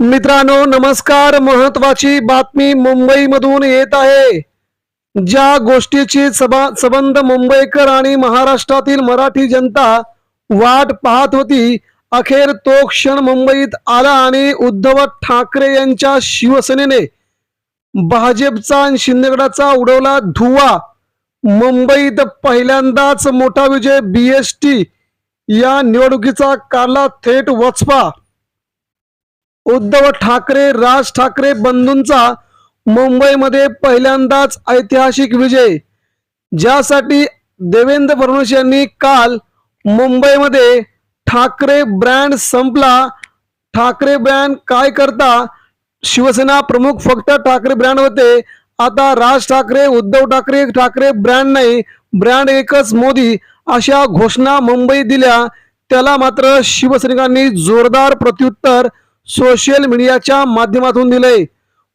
मित्रांनो नमस्कार. महत्वाची बातमी मुंबईमधून येत आहे. ज्या गोष्टीची सबा संबंध मुंबईकर आणि महाराष्ट्रातील मराठी जनता वाट पाहत होती अखेर तो क्षण मुंबईत आला आणि उद्धव ठाकरे यांच्या शिवसेनेने भाजपचा आणि शिंदेगडाचा उडवला धुवा. मुंबईत पहिल्यांदाच मोठा विजय बीएसटी या निवडणुकीचा काला थेट वचपा. उद्धव ठाकरे राज ठाकरे बंधूंचा मुंबईमध्ये पहिल्यांदाच ऐतिहासिक विजय. ज्यासाठी देवेंद्र फडणवीस यांनी काल मुंबईमध्ये ठाकरे ब्रँड संपला. ठाकरे ब्रँड काय करता? शिवसेना प्रमुख फक्त ठाकरे ब्रँड होते. आता राज ठाकरे उद्धव ठाकरे ठाकरे ब्रँड नाही ब्रँड एकच मोदी अशा घोषणा मुंबई दिल्या. त्याला मात्र शिवसैनिकांनी जोरदार प्रत्युत्तर सोशल मीडियाच्या माध्यमातून दिले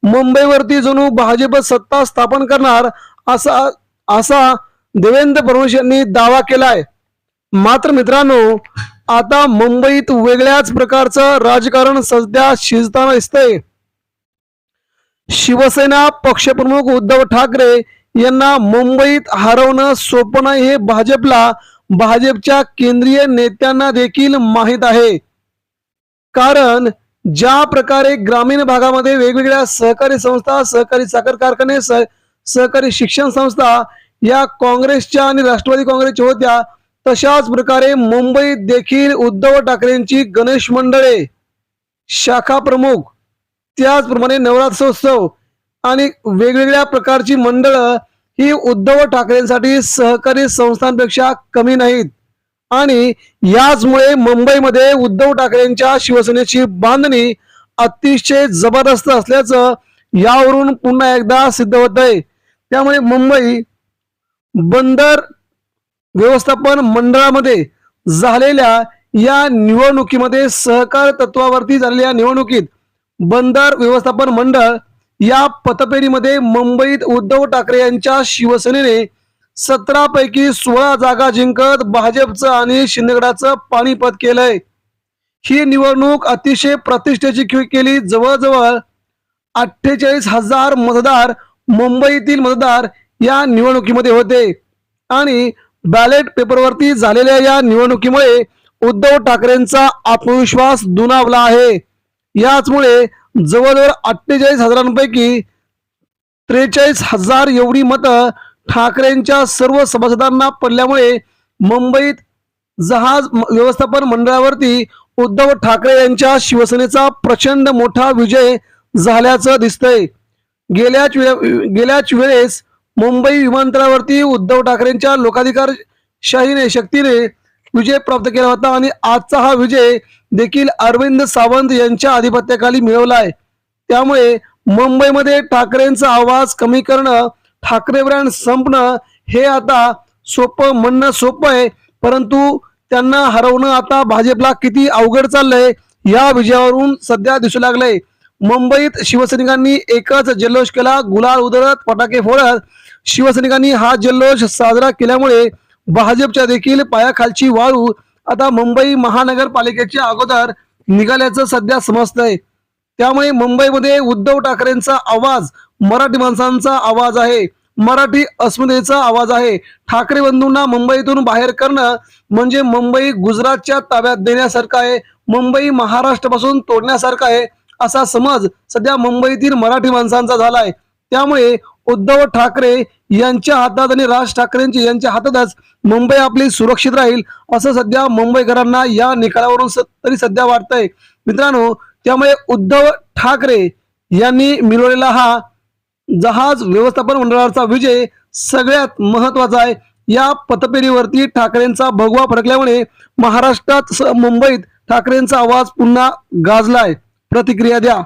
मुंबईवरती जणू भाजप सत्ता स्थापन करणार असा असा देवेंद्र फडणवीस यांनी दावा केलाय. मात्र मित्रांनो आता मुंबईत वेगळ्याच प्रकारचं राजकारण सध्या शिजताना दिसतंय. शिवसेना पक्षप्रमुख उद्धव ठाकरे यांना मुंबईत हरवणं सोपं नाही हे भाजपला भाजपच्या केंद्रीय नेत्यांना देखील माहीत आहे. कारण ज्या प्रकारे ग्रामीण भागामध्ये वेगवेगळ्या सहकारी संस्था सहकारी साखर कारखाने सह सहकारी शिक्षण संस्था या काँग्रेसच्या आणि राष्ट्रवादी काँग्रेसच्या होत्या तशाच प्रकारे मुंबईत देखील उद्धव ठाकरेंची गणेश मंडळे शाखा प्रमुख त्याचप्रमाणे नवरात्रोत्सव आणि वेगवेगळ्या प्रकारची मंडळं ही उद्धव ठाकरेंसाठी सहकारी संस्थांपेक्षा कमी नाहीत. आणि याचमुळे मुंबईमध्ये उद्धव ठाकरेंच्या शिवसेनेची बांधणी अतिशय जबरदस्त असल्याचं यावरून पुन्हा एकदा सिद्ध होत आहे. त्यामुळे मुंबई बंदर व्यवस्थापन मंडळामध्ये झालेल्या या निवडणुकीमध्ये सहकार तत्वावरती झालेल्या निवडणुकीत बंदर व्यवस्थापन मंडळ या पतपेढीमध्ये मुंबईत उद्धव ठाकरे यांच्या शिवसेनेने सतरा पैकी सोळा जागा जिंकत भाजपचं आणि शिंदेगडाचं पाणीपत केलंय. ही निवडणूक अतिशय प्रतिष्ठेची केली. जवळजवळ अठ्ठेचाळीस हजार मतदार मुंबईतील मतदार या निवडणुकीमध्ये होते. आणि बॅलेट पेपरवरती झालेल्या या निवडणुकीमुळे उद्धव ठाकरेंचा आत्मविश्वास दुनावला आहे. याचमुळे जवळजवळ अठ्ठेचाळीस हजारांपैकी त्रेचाळीस हजार एवढी मतं ठाकरेंच्या सर्व सभासदांना पडल्यामुळे मुंबईत जहाज व्यवस्थापन मंडळावरती उद्धव ठाकरे यांच्या शिवसेनेचा प्रचंड मोठा विजय झाल्याचं दिसतंय. गेल्याच वे गेल्याच वेळेस मुंबई विमानतळावरती उद्धव ठाकरेंच्या लोकाधिकार शाहीने शक्तीने विजय प्राप्त केला होता आणि आजचा हा विजय देखील अरविंद सावंत यांच्या आधिपत्याखाली मिळवलाय. त्यामुळे मुंबईमध्ये ठाकरेंचा आवाज कमी करणं ठाकरे ब्रँड संपणं हे आता सोपं म्हणणं सोपं आहे. परंतु त्यांना हरवणं आता भाजपला किती अवघड चाललंय या विजयावरून सध्या दिसू लागलंय. मुंबईत शिवसैनिकांनी एकच जल्लोष केला गुलाल उधळत फटाके फोडत. शिवसैनिकांनी हा जल्लोष साजरा केल्यामुळे भाजपच्या देखील पायाखालची वाळू आता मुंबई महानगरपालिकेच्या अगोदर निघाल्याचं सध्या समजतंय. त्यामुळे मुंबईमध्ये उद्धव ठाकरेंचा आवाज मराठी माणसांचा आवाज आहे. मराठी अस्मितेचा आवाज आहे. ठाकरे बंधूंना मुंबईतून बाहेर करणं म्हणजे मुंबई गुजरातच्या ताब्यात देण्यासारखं आहे. मुंबई महाराष्ट्रापासून तोडण्यासारखं आहे. असा समज सध्या मुंबईतील मराठी माणसांचा झालाय. त्यामुळे उद्धव ठाकरे यांच्या हातात आणि राज ठाकरेंची यांच्या हातातच मुंबई आपली सुरक्षित राहील असं सध्या मुंबईकरांना या निकालावरून स- तरी सध्या वाटतंय. मित्रांनो त्यामुळे उद्धव ठाकरे यांनी मिळवलेला हा जहाज व्यवस्थापन मंडळाचा विजय सगळ्यात महत्त्वाचा आहे. या पतपेढीवरती ठाकरेंचा भगवा फडकल्यामुळे महाराष्ट्रात स- मुंबईत ठाकरेंचा आवाज पुन्हा गाजलाय. प्रतिक्रिया द्या.